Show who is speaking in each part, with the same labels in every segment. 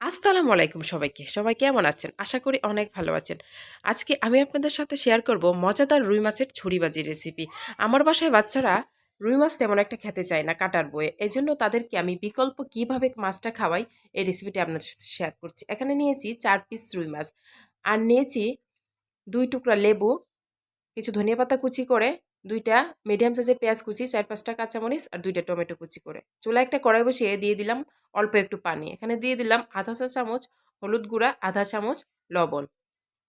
Speaker 1: আসসালামু আলাইকুম সবাইকে। সবাই কেমন আছেন? আশা করি অনেক ভালো আছেন। আজকে আমি আপনাদের সাথে শেয়ার করব মজাদার রুই মাছের ছুরিবাজি রেসিপি আমার বাসায় বাচ্চারা রুই মাছ তেমন একটা খেতে চায় না কাটার বয়ে। এই জন্য তাদেরকে আমি বিকল্প কীভাবে মাছটা খাওয়াই এই রেসিপিটি আপনাদের সাথে শেয়ার করছি। এখানে নিয়েছি চার পিস রুই মাছ। আর নিয়েছি দুই টুকরা লেবু, কিছু ধনিয়া পাতা কুচি করে দুইটা মিডিয়াম সাইজের পেঁয়াজ কুচি, চার পাঁচটা কাঁচামরিচ আর দুইটা টমেটো কুচি করে। চুলা একটা কড়াই বসিয়ে দিয়ে দিলাম অল্প একটু পানি। এখানে দিয়ে দিলাম আধা চা চামচ হলুদ গুঁড়া, আধা চামচ লবণ।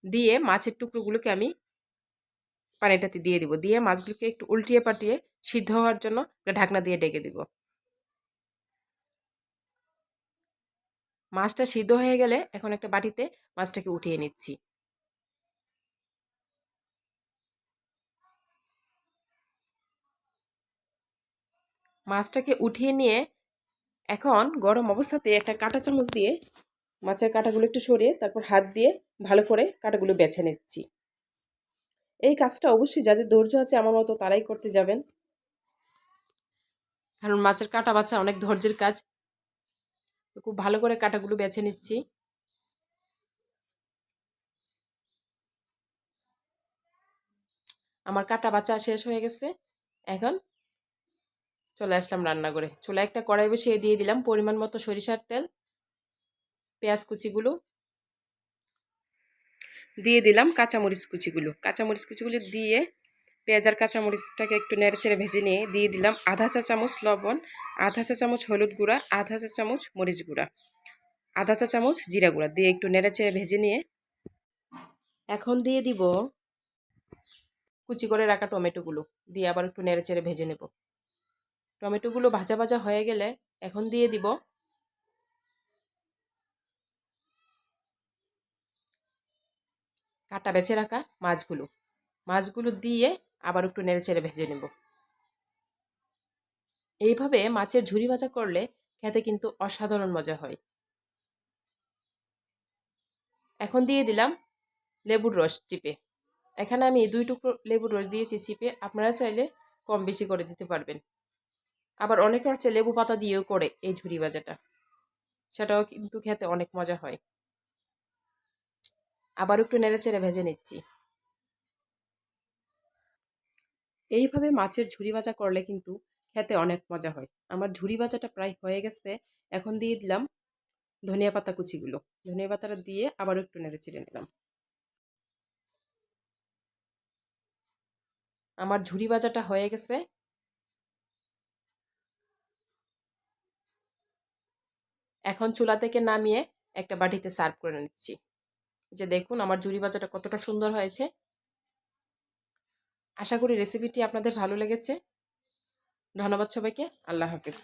Speaker 1: দিয়ে মাছের টুকরোগুলোকে আমি পানিটাতে দিয়ে দিব। দিয়ে মাছগুলোকে একটু উল্টিয়ে পাটিয়ে সিদ্ধ হওয়ার জন্য ঢাকনা দিয়ে ডেকে দিব। মাছটা সিদ্ধ হয়ে গেলে এখন একটা বাটিতে মাছটাকে উঠিয়ে নিচ্ছি। মাছটাকে উঠিয়ে নিয়ে এখন গরম অবস্থাতে একটা কাঁটা চামচ দিয়ে মাছের কাঁটাগুলো একটু সরিয়ে তারপর হাত দিয়ে ভালো করে কাঁটাগুলো বেছে নিচ্ছি। এই কাজটা অবশ্যই যাদের ধৈর্য আছে আমার মতো তারাই করতে যাবেন। কারণ মাছের কাঁটা বাছা অনেক ধৈর্যের কাজ। খুব ভালো করে কাঁটাগুলো বেছে নিচ্ছি। আমার কাটা বাচ্চা শেষ হয়ে গেছে। এখন চলে আসলাম রান্না করে। চুলা একটা কড়াই বসিয়ে দিয়ে দিলাম পরিমাণ মতো সরিষার তেল, পেঁয়াজ কুচিগুলো। দিয়ে দিলাম কাঁচামরিচ কুচিগুলো। কাঁচামরিচ কুচিগুলো দিয়ে পেঁয়াজ আর কাঁচামরিচটাকে একটু নেড়েচেড়ে ভেজে নিয়ে দিয়ে দিলাম আধা চা চামচ লবণ, আধা চা চামচ হলুদ গুঁড়া, আধা চা চামচ মরিচ গুঁড়া, আধা চা চামচ জিরা গুঁড়া দিয়ে একটু নেড়েচেড়ে ভেজে নিয়ে এখন দিয়ে দিব কুচি করে রাখা টমেটোগুলো। দিয়ে আবার একটু নেড়েচেড়ে ভেজে নেব। টমেটোগুলো ভাজা ভাজা হয়ে গেলে এখন দিয়ে দিব কাটা বেছে রাখা মাছগুলো। মাছগুলো দিয়ে আবার একটু নেড়ে চেড়ে ভেজে নেব। এইভাবে মাছের ঝুরি ভাজা করলে খেতে কিন্তু অসাধারণ মজা হয়। এখন দিয়ে দিলাম লেবুর রস চিপে। এখানে আমি দুই টুকরো লেবুর রস দিয়েছি চিপে। আপনারা চাইলে কম বেশি করে দিতে পারবেন। আবার অনেকে আছে লেবু পাতা দিয়েও করে এই ঝুরি ভাজাটা। সেটাও কিন্তু খেতে অনেক মজা হয়। আবার একটু নেড়েচেড়ে ভেজে নিচ্ছি। এইভাবে মাছের ঝুরি ভাজা করলে কিন্তু খেতে অনেক মজা হয়। আমার ঝুরি ভাজাটা প্রায় হয়ে গেছে। এখন দিয়ে দিলাম ধনিয়া পাতা কুচিগুলো। ধনিয়া পাতাটা দিয়ে আবার একটু নেড়ে চেড়ে নিলাম। আমার ঝুরি ভাজাটা হয়ে গেছে। এখন চুলা থেকে নামিয়ে একটা বাটিতে সার্ভ করে নিচ্ছি। যে দেখুন আমার জুরি বাজাটা কতটা সুন্দর হয়েছে। আশা করি রেসিপিটি আপনাদের ভালো লেগেছে। ধন্যবাদ সবাইকে। আল্লাহ হাফিজ।